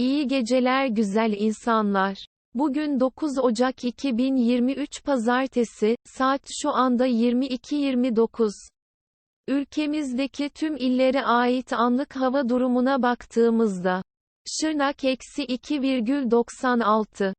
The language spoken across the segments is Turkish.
İyi geceler güzel insanlar. Bugün 9 Ocak 2023 Pazartesi, saat şu anda 22.29. Ülkemizdeki tüm illere ait anlık hava durumuna baktığımızda, Şırnak eksi 2,96,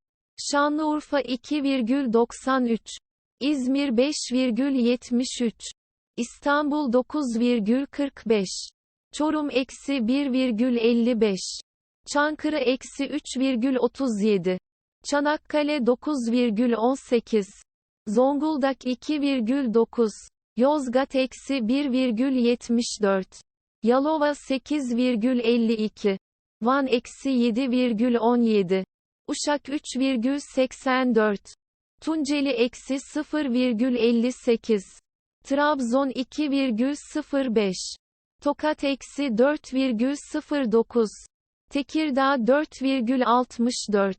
Şanlıurfa 2,93, İzmir 5,73, İstanbul 9,45, Çorum eksi 1,55, Çankırı eksi 3,37, Çanakkale 9,18, Zonguldak 2,9, Yozgat eksi 1,74, Yalova 8,52, Van eksi 7,17, Uşak 3,84, Tunceli eksi 0,58, Trabzon 2,05, Tokat eksi 4,09, Tekirdağ 4,64,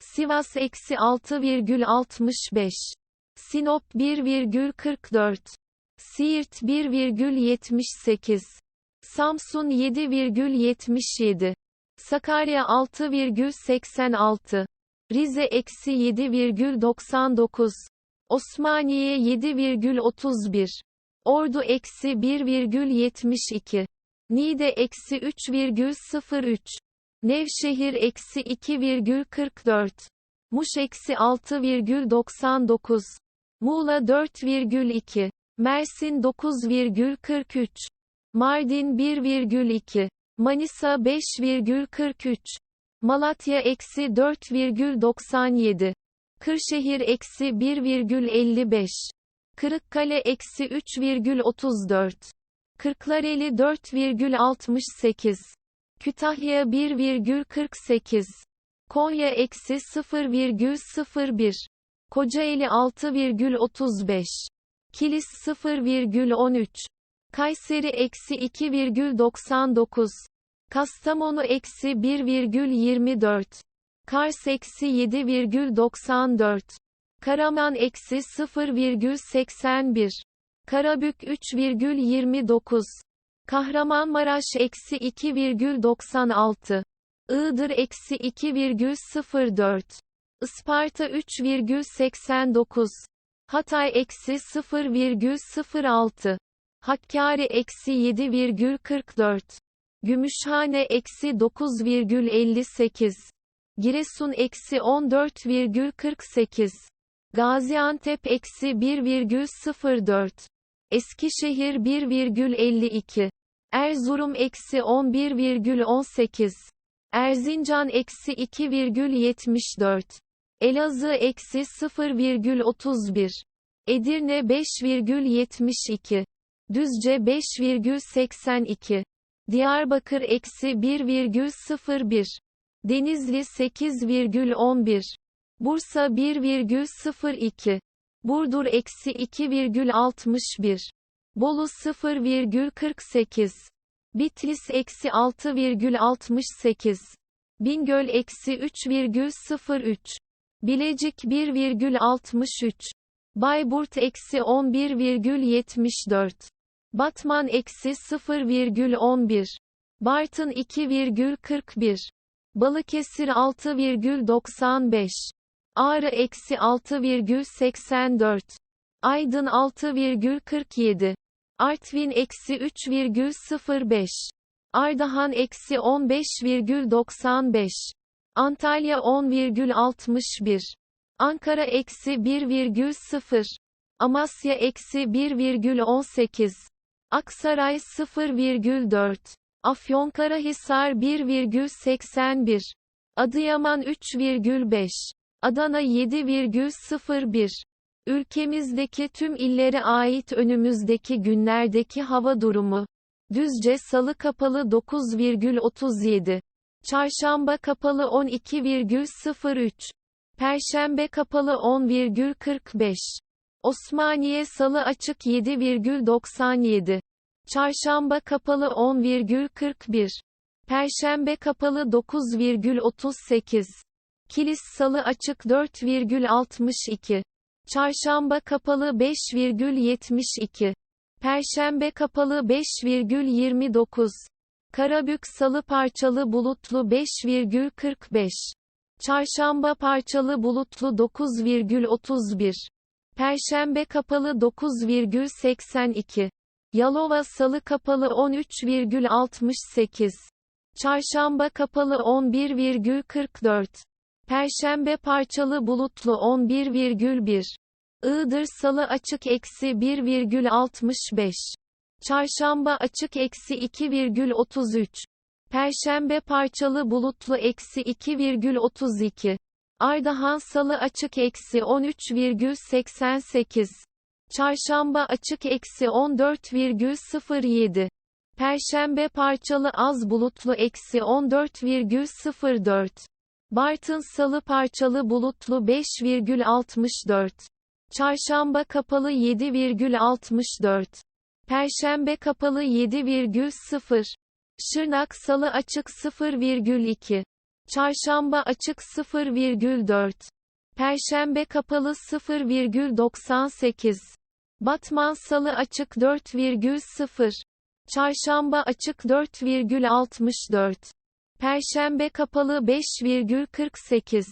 Sivas eksi 6,65, Sinop 1,44, Siirt 1,78, Samsun 7,77, Sakarya 6,86, Rize eksi 7,99, Osmaniye 7,31, Ordu eksi 1,72, Niğde eksi 3,03, Nevşehir eksi 2,44, Muş eksi 6,99, Muğla 4,2, Mersin 9,43, Mardin 1,2, Manisa 5,43, Malatya eksi 4,97, Kırşehir eksi 1,55, Kırıkkale eksi 3,34, Kırklareli 4,68, Kütahya 1,48, Konya eksi 0,01, Kocaeli 6,35, Kilis 0,13, Kayseri eksi 2,99, Kastamonu eksi 1,24, Kars eksi 7,94, Karaman eksi 0,81, Karabük 3,29, Kahramanmaraş eksi 2,96, Iğdır eksi 2,04, Isparta 3,89, Hatay eksi 0,06, Hakkari eksi 7,44, Gümüşhane eksi 9,58, Giresun eksi 14,48, Gaziantep eksi 1,04, Eskişehir 1,52, Erzurum eksi 11,18, Erzincan eksi 2,74, Elazığ eksi 0,31, Edirne 5,72, Düzce 5,82, Diyarbakır eksi 1,01, Denizli 8,11, Bursa 1,02, Burdur eksi 2,61, Bolu 0,48, Bitlis eksi 6,68, Bingöl eksi 3,03, Bilecik 1,63, Bayburt eksi 11,74, Batman eksi 0,11, Bartın 2,41, Balıkesir 6,95, Ağrı eksi 6,84, Aydın 6,47, Artvin eksi 3,05, Ardahan eksi 15,95, Antalya 10,61, Ankara eksi 1,0, Amasya eksi 1,18, Aksaray 0,4, Afyonkarahisar 1,81, Adıyaman 3,5, Adana 7,01. Ülkemizdeki tüm illere ait önümüzdeki günlerdeki hava durumu. Düzce Salı kapalı 9,37. Çarşamba kapalı 12,03. Perşembe kapalı 10,45. Osmaniye Salı açık 7,97. Çarşamba kapalı 10,41. Perşembe kapalı 9,38. Kilis Salı açık 4,62. Çarşamba kapalı 5,72. Perşembe kapalı 5,29. Karabük Salı parçalı bulutlu 5,45. Çarşamba parçalı bulutlu 9,31. Perşembe kapalı 9,82. Yalova Salı kapalı 13,68. Çarşamba kapalı 11,44. Perşembe parçalı bulutlu 11,1. Iğdır Salı açık eksi 1,65. Çarşamba açık eksi 2,33. Perşembe parçalı bulutlu eksi 2,32. Ardahan Salı açık eksi 13,88. Çarşamba açık eksi 14,07. Perşembe parçalı az bulutlu eksi 14,04. Bartın Salı parçalı bulutlu 5,64. Çarşamba kapalı 7,64. Perşembe kapalı 7,0. Şırnak Salı açık 0,2. Çarşamba açık 0,4. Perşembe kapalı 0,98. Batman Salı açık 4,0. Çarşamba açık 4,64. Perşembe kapalı 5,48.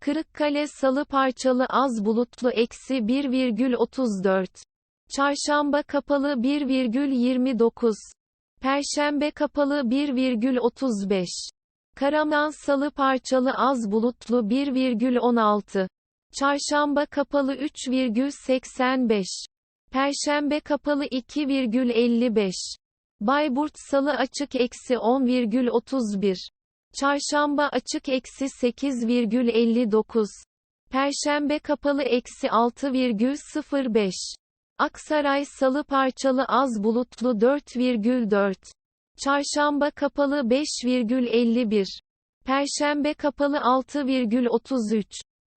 Kırıkkale Salı parçalı az bulutlu eksi 1,34. Çarşamba kapalı 1,29. Perşembe kapalı 1,35. Karaman Salı parçalı az bulutlu 1,16. Çarşamba kapalı 3,85. Perşembe kapalı 2,55. Bayburt Salı açık eksi 10,31. Çarşamba açık eksi 8,59. Perşembe kapalı eksi 6,05. Aksaray Salı parçalı az bulutlu 4,4. Çarşamba kapalı 5,51. Perşembe kapalı 6,33.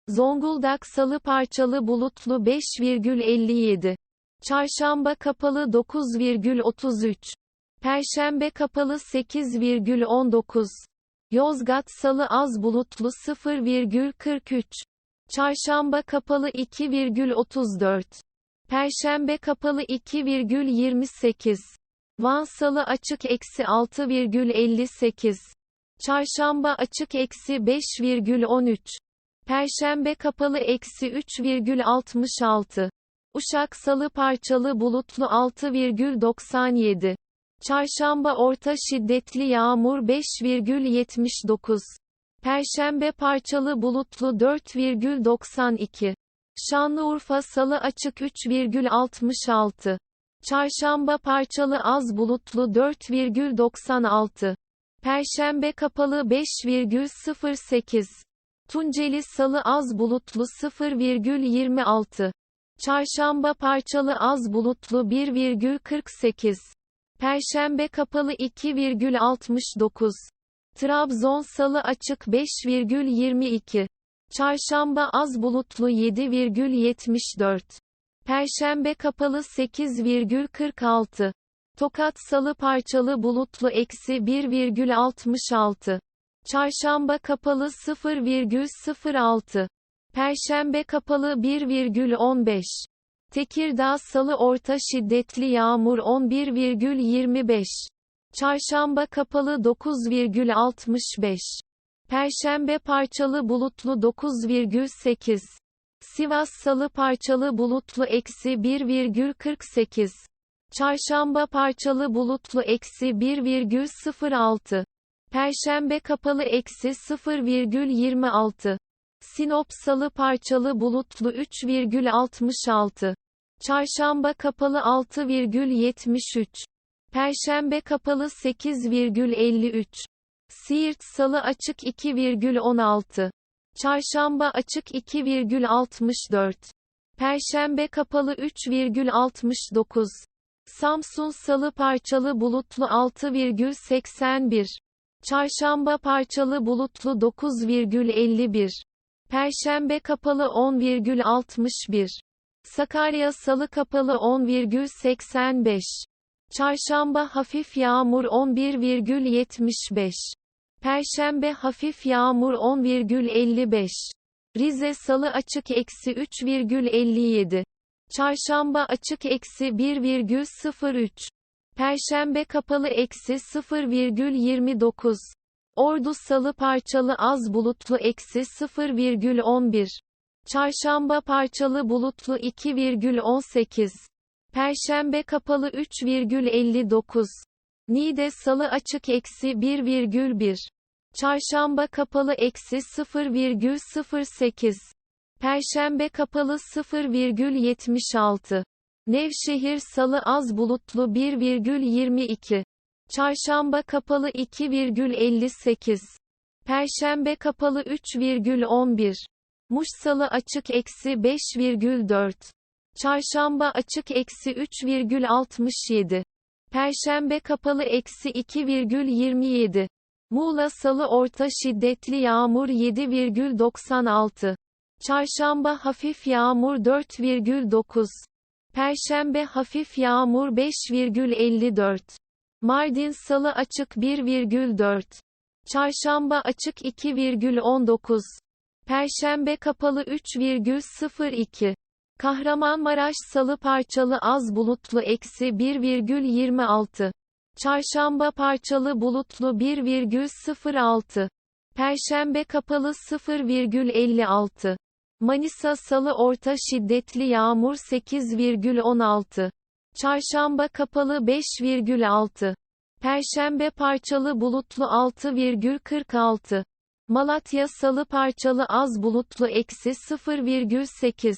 Zonguldak Salı parçalı bulutlu 5,57. Çarşamba kapalı 9,33. Perşembe kapalı 8,19. Yozgat Salı az bulutlu 0,43. Çarşamba kapalı 2,34. Perşembe kapalı 2,28. Van Salı açık eksi 6,58. Çarşamba açık eksi 5,13. Perşembe kapalı eksi 3,66. Uşak Salı parçalı bulutlu 6,97. Çarşamba orta şiddetli yağmur 5,79. Perşembe parçalı bulutlu 4,92. Şanlıurfa Salı açık 3,66. Çarşamba parçalı az bulutlu 4,96. Perşembe kapalı 5,08. Tunceli Salı az bulutlu 0,26. Çarşamba parçalı az bulutlu 1,48. Perşembe kapalı 2,69. Trabzon Salı açık 5,22. Çarşamba az bulutlu 7,74. Perşembe kapalı 8,46. Tokat Salı parçalı bulutlu eksi 1,66. Çarşamba kapalı 0,06. Perşembe kapalı 1,15. Tekirdağ Salı orta şiddetli yağmur 11,25. Çarşamba kapalı 9,65. Perşembe parçalı bulutlu 9,8. Sivas Salı parçalı bulutlu eksi 1,48. Çarşamba parçalı bulutlu eksi 1,06. Perşembe kapalı eksi 0,26. Sinop Salı parçalı bulutlu 3,66. Çarşamba kapalı 6,73. Perşembe kapalı 8,53. Siirt Salı açık 2,16. Çarşamba açık 2,64. Perşembe kapalı 3,69. Samsun Salı parçalı bulutlu 6,81. Çarşamba parçalı bulutlu 9,51. Perşembe kapalı 10,61. Sakarya Salı kapalı 10,85. Çarşamba hafif yağmur 11,75. Perşembe hafif yağmur 10,55. Rize Salı açık eksi 3,57. Çarşamba açık eksi 1,03. Perşembe kapalı eksi 0,29. Ordu salı parçalı az bulutlu eksi 0,11. Çarşamba parçalı bulutlu 2,18. Perşembe kapalı 3,59. Niğde salı açık eksi 1,1. Çarşamba kapalı eksi 0,08. Perşembe kapalı 0,76. Nevşehir salı az bulutlu 1,22. Çarşamba kapalı 2,58. Perşembe kapalı 3,11. Muş salı açık eksi 5,4. Çarşamba açık eksi 3,67. Perşembe kapalı eksi 2,27. Muğla salı orta şiddetli yağmur 7,96. Çarşamba hafif yağmur 4,9. Perşembe hafif yağmur 5,54. Mardin salı açık 1,4. Çarşamba açık 2,19. Perşembe kapalı 3,02. Kahramanmaraş salı parçalı az bulutlu eksi 1,26. Çarşamba parçalı bulutlu 1,06. Perşembe kapalı 0,56. Manisa salı orta şiddetli yağmur 8,16. Çarşamba kapalı 5,6. Perşembe parçalı bulutlu 6,46. Malatya salı parçalı az bulutlu eksi 0,8.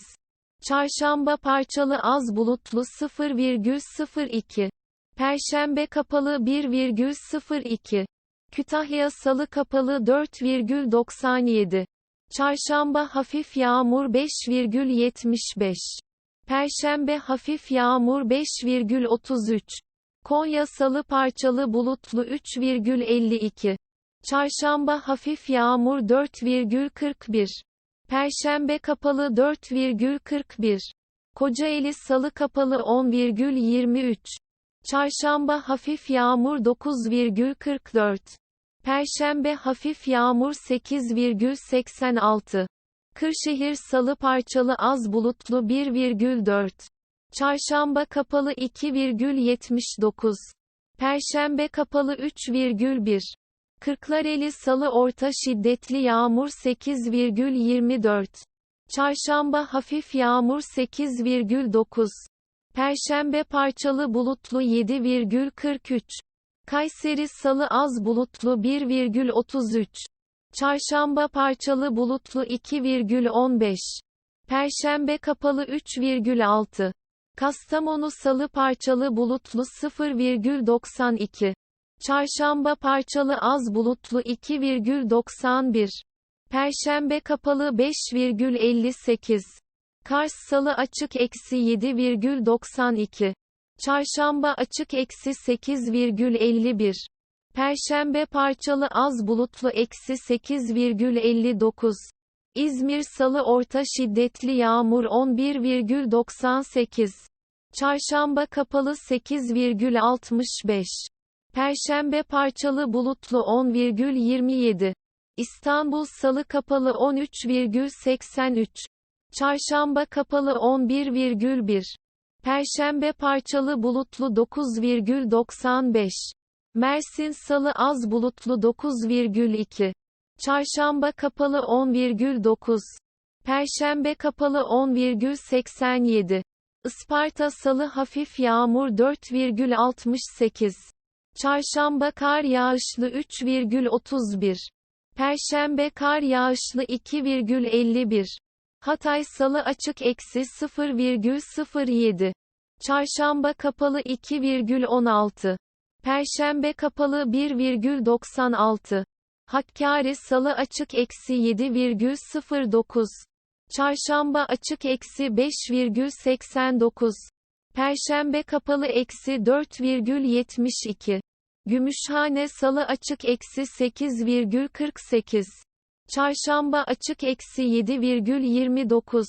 Çarşamba parçalı az bulutlu 0,02. Perşembe kapalı 1,02. Kütahya salı kapalı 4,97. Çarşamba hafif yağmur 5,75. Perşembe hafif yağmur 5,33. Konya salı parçalı bulutlu 3,52. Çarşamba hafif yağmur 4,41. Perşembe kapalı 4,41. Kocaeli salı kapalı 10,23. Çarşamba hafif yağmur 9,44. Perşembe hafif yağmur 8,86. Kırşehir salı parçalı az bulutlu 1,4. Çarşamba kapalı 2,79. Perşembe kapalı 3,1. Kırklareli salı orta şiddetli yağmur 8,24. Çarşamba hafif yağmur 8,9. Perşembe parçalı bulutlu 7,43. Kayseri salı az bulutlu 1,33. Çarşamba parçalı bulutlu 2,15. Perşembe kapalı 3,6. Kastamonu salı parçalı bulutlu 0,92. Çarşamba parçalı az bulutlu 2,91. Perşembe kapalı 5,58. Kars salı açık eksi 7,92. Çarşamba açık eksi 8,51. Perşembe parçalı az bulutlu eksi 8,59. İzmir salı orta şiddetli yağmur 11,98. Çarşamba kapalı 8,65. Perşembe parçalı bulutlu 10,27. İstanbul salı kapalı 13,83. Çarşamba kapalı 11,1. Perşembe parçalı bulutlu 9,95. Mersin salı az bulutlu 9,2. Çarşamba kapalı 10,9. Perşembe kapalı 10,87. Isparta salı hafif yağmur 4,68. Çarşamba kar yağışlı 3,31. Perşembe kar yağışlı 2,51. Hatay salı açık eksi 0,07. Çarşamba kapalı 2,16. Perşembe kapalı 1,96. Hakkari salı açık eksi 7,09. Çarşamba açık eksi 5,89. Perşembe kapalı eksi 4,72. Gümüşhane salı açık eksi 8,48. Çarşamba açık eksi 7,29.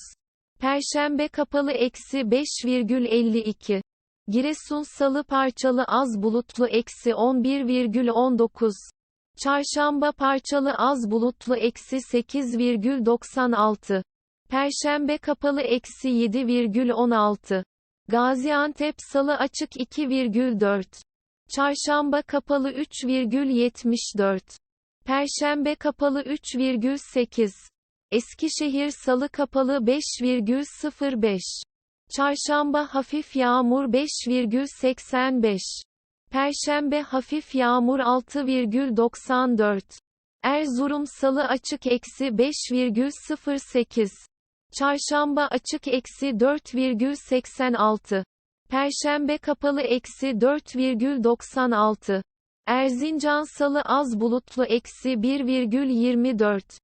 Perşembe kapalı eksi 5,52. Giresun salı parçalı az bulutlu eksi 11,19. Çarşamba parçalı az bulutlu eksi 8,96. Perşembe kapalı eksi 7,16. Gaziantep Salı açık 2,4. Çarşamba kapalı 3,74. Perşembe kapalı 3,8. Eskişehir Salı kapalı 5,05. Çarşamba hafif yağmur 5,85. Perşembe hafif yağmur 6,94. Erzurum Salı açık eksi 5,08. Çarşamba açık eksi 4,86. Perşembe kapalı eksi 4,96. Erzincan Salı az bulutlu eksi 1,24.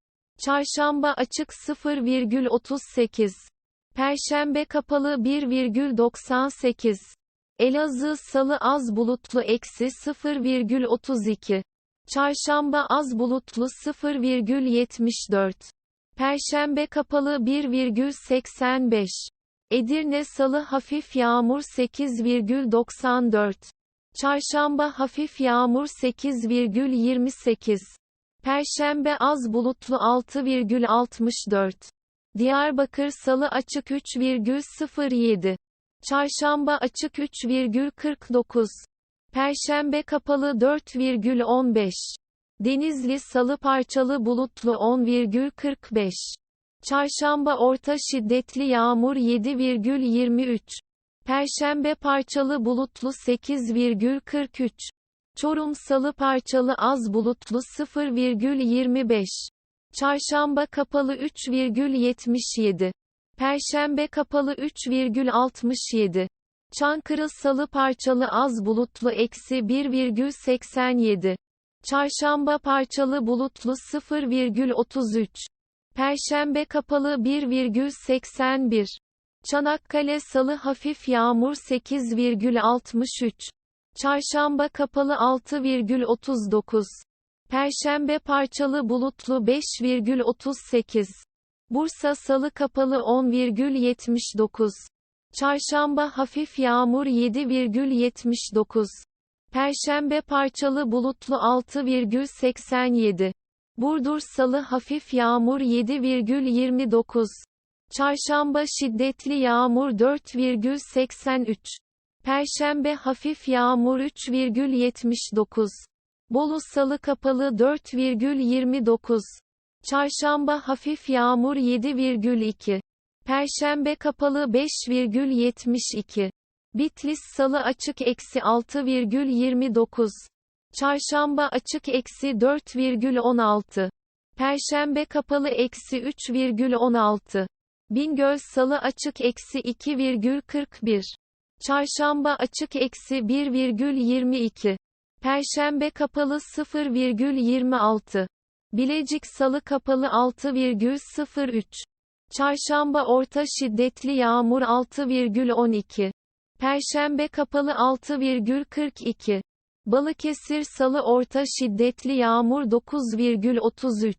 Çarşamba açık 0,38. Perşembe kapalı 1,98. Elazığ Salı az bulutlu eksi 0,32. Çarşamba az bulutlu 0,74. Perşembe kapalı 1,85. Edirne Salı hafif yağmur 8,94. Çarşamba hafif yağmur 8,28. Perşembe az bulutlu 6,64. Diyarbakır Salı açık 3,07. Çarşamba açık 3,49. Perşembe kapalı 4,15. Denizli Salı parçalı bulutlu 10,45. Çarşamba orta şiddetli yağmur 7,23. Perşembe parçalı bulutlu 8,43. Çorum Salı parçalı az bulutlu 0,25. Çarşamba kapalı 3,77. Perşembe kapalı 3,67. Çankırı Salı parçalı az bulutlu eksi 1,87. Çarşamba parçalı bulutlu 0,33. Perşembe kapalı 1,81. Çanakkale Salı hafif yağmur 8,63. Çarşamba kapalı 6,39. Perşembe parçalı bulutlu 5,38. Bursa Salı kapalı 10,79. Çarşamba hafif yağmur 7,79. Perşembe parçalı bulutlu 6,87. Burdur Salı hafif yağmur 7,29. Çarşamba şiddetli yağmur 4,83. Perşembe hafif yağmur 3,79. Bolu Salı kapalı 4,29. Çarşamba hafif yağmur 7,2. Perşembe kapalı 5,72. Bitlis Salı açık eksi 6,29. Çarşamba açık eksi 4,16. Perşembe kapalı eksi 3,16. Bingöl Salı açık eksi 2,41. Çarşamba açık eksi 1,22. Perşembe kapalı 0,26. Bilecik Salı kapalı 6,03. Çarşamba orta şiddetli yağmur 6,12. Perşembe kapalı 6,42. Balıkesir Salı orta şiddetli yağmur 9,33.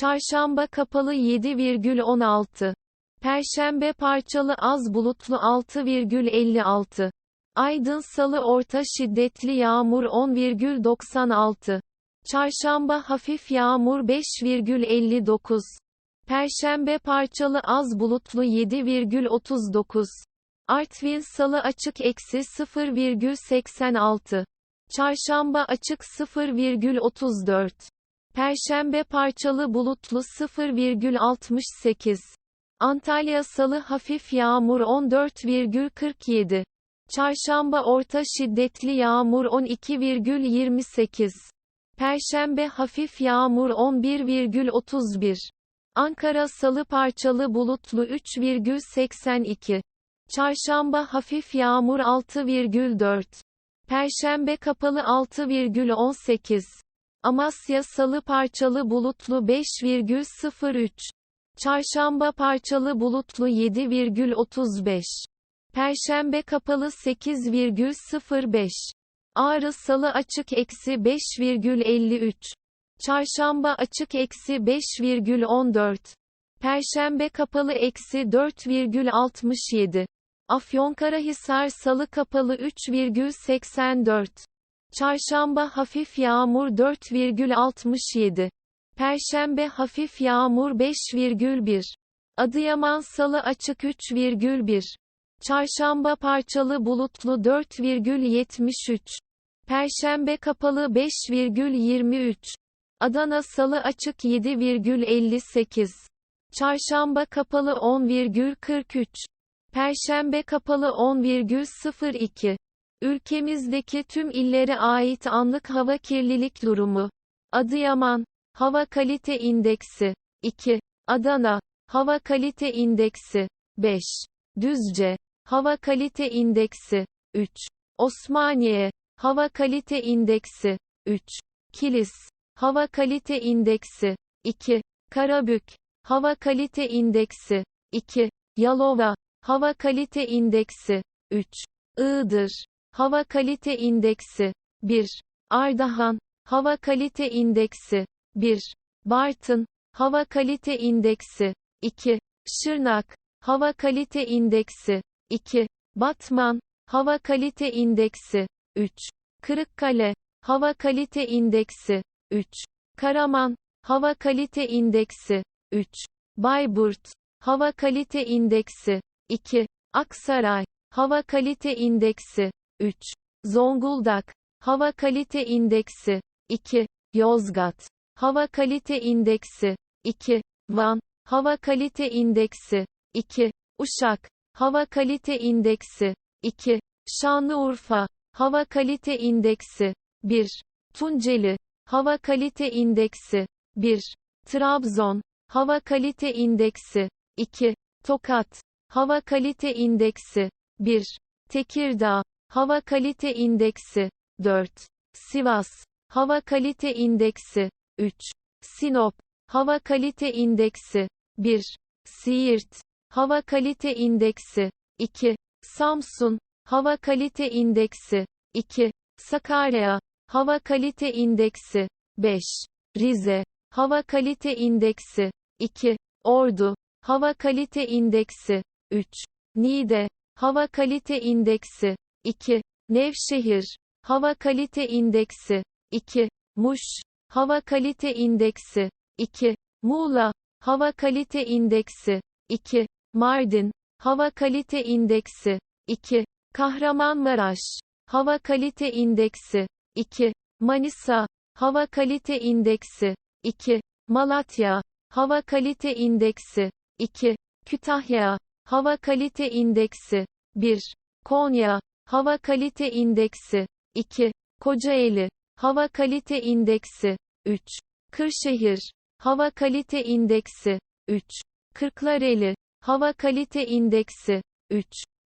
Çarşamba kapalı 7,16. Perşembe parçalı az bulutlu 6,56. Aydın Salı orta şiddetli yağmur 10,96. Çarşamba hafif yağmur 5,59. Perşembe parçalı az bulutlu 7,39. Artvin Salı açık eksi 0,86. Çarşamba açık 0,34. Perşembe parçalı bulutlu 0,68. Antalya Salı hafif yağmur 14,47. Çarşamba orta şiddetli yağmur 12,28. Perşembe hafif yağmur 11,31. Ankara Salı parçalı bulutlu 3,82. Çarşamba hafif yağmur 6,4. Perşembe kapalı 6,18. Amasya Salı parçalı bulutlu 5,03. Çarşamba parçalı bulutlu 7,35. Perşembe kapalı 8,05. Ağrı Salı açık eksi 5,53. Çarşamba açık eksi 5,14. Perşembe kapalı eksi 4,67. Afyonkarahisar Salı kapalı 3,84. Çarşamba hafif yağmur 4,67. Perşembe hafif yağmur 5,1. Adıyaman Salı açık 3,1. Çarşamba parçalı bulutlu 4,73. Perşembe kapalı 5,23. Adana salı açık 7,58. Çarşamba kapalı 10,43. Perşembe kapalı 10,02. Ülkemizdeki tüm illere ait anlık hava kirlilik durumu. Adıyaman, Hava Kalite İndeksi, 2. Adana, Hava Kalite İndeksi, 5. Düzce, Hava Kalite İndeksi, 3. Osmaniye, Hava Kalite İndeksi, 3. Kilis, Hava Kalite İndeksi, 2. Karabük, Hava Kalite İndeksi, 2. Yalova, Hava Kalite İndeksi, 3. Iğdır, Hava Kalite İndeksi, 1. Ardahan, Hava Kalite İndeksi, 1. Bartın, Hava Kalite İndeksi, 2. Şırnak, Hava Kalite İndeksi, 2. Batman, Hava Kalite İndeksi, 3. Kırıkkale, Hava Kalite İndeksi, 3. Karaman, Hava Kalite İndeksi, 3. Bayburt, Hava Kalite İndeksi, 2. Aksaray, Hava Kalite İndeksi, 3. Zonguldak, Hava Kalite İndeksi, 2. Yozgat, Hava Kalite İndeksi, 2. Van, Hava Kalite İndeksi, 2. Uşak, Hava Kalite İndeksi, 2. Şanlıurfa, Hava Kalite İndeksi, 1. Tunceli, Hava Kalite İndeksi, 1. Trabzon, Hava Kalite İndeksi, 2. Tokat, Hava Kalite İndeksi, 1. Tekirdağ, Hava Kalite İndeksi, 4. Sivas, Hava Kalite İndeksi, 3. Sinop, Hava Kalite İndeksi, 1. Siirt, Hava Kalite İndeksi, 2. Samsun, Hava Kalite İndeksi, 2. Sakarya, Hava Kalite İndeksi, 5. Rize, Hava Kalite İndeksi, 2. Ordu, Hava Kalite İndeksi, 3. Niğde, Hava Kalite İndeksi, 2. Nevşehir, Hava Kalite İndeksi, 2. Muş, Hava Kalite İndeksi, 2. Muğla, Hava Kalite İndeksi, 2. Mardin, Hava Kalite İndeksi, 2. Kahramanmaraş, Hava Kalite İndeksi, 2. Manisa, Hava Kalite İndeksi, 2. Malatya, Hava Kalite İndeksi, 2. Kütahya, Hava Kalite İndeksi, 1. Konya, Hava Kalite İndeksi, 2. Kocaeli, Hava Kalite İndeksi, 3. Kırşehir, Hava Kalite İndeksi, 3. Kırklareli, Hava Kalite İndeksi, 3.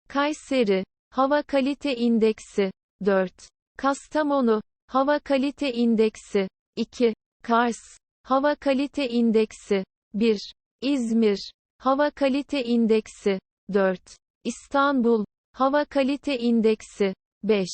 Kayseri, Hava Kalite İndeksi, 4. Kastamonu, Hava Kalite İndeksi, 2. Kars, Hava Kalite İndeksi, 1. İzmir, Hava Kalite İndeksi, 4. İstanbul, Hava Kalite İndeksi, 5.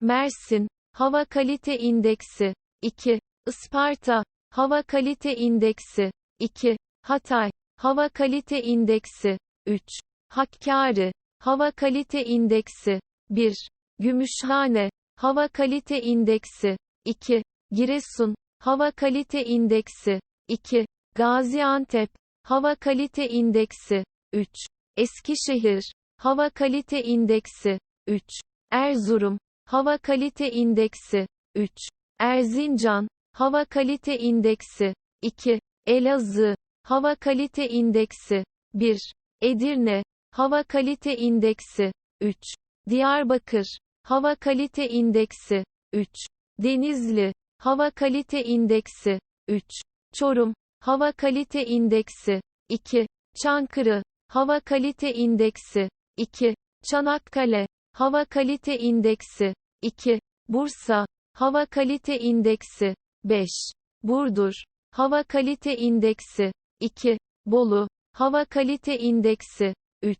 Mersin, Hava Kalite İndeksi, 2. Isparta, Hava Kalite İndeksi, 2. Hatay, Hava Kalite İndeksi, 3. Hakkari, Hava Kalite İndeksi, 1. Gümüşhane, Hava Kalite İndeksi, 2. Giresun, Hava Kalite İndeksi, 2. Gaziantep, Hava Kalite İndeksi, 3. Eskişehir, Hava Kalite İndeksi, 3. Erzurum, Hava Kalite İndeksi, 3. Erzincan, Hava Kalite İndeksi, 2. Elazığ, Hava Kalite İndeksi, 1. Edirne, Hava Kalite İndeksi, 3. Diyarbakır, Hava Kalite İndeksi, 3. Denizli, Hava Kalite İndeksi, 3. Çorum, Hava Kalite İndeksi, 2. Çankırı, Hava Kalite İndeksi, 2. Çanakkale, Hava Kalite İndeksi, 2. Bursa, Hava Kalite İndeksi, 5. Burdur, Hava Kalite İndeksi, 2. Bolu, Hava Kalite İndeksi, 3.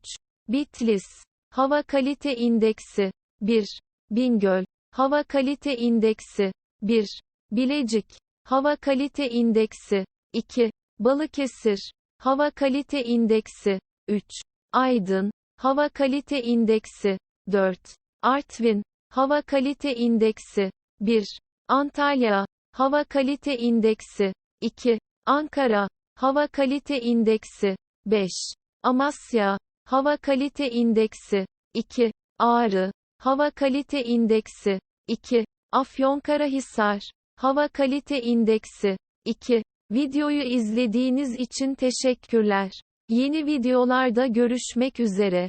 Bitlis, Hava Kalite İndeksi, 1. Bingöl, Hava Kalite İndeksi, 1. Bilecik, Hava Kalite İndeksi, 2. Balıkesir, Hava Kalite İndeksi, 3. Aydın, Hava Kalite İndeksi, 4. Artvin, Hava Kalite İndeksi, 1. Antalya, Hava Kalite İndeksi, 2. Ankara, Hava Kalite İndeksi, 5. Amasya, Hava Kalite İndeksi, 2. Ağrı. Hava Kalite İndeksi. 2. Afyonkarahisar. Hava Kalite İndeksi. 2. Videoyu izlediğiniz için teşekkürler. Yeni videolarda görüşmek üzere.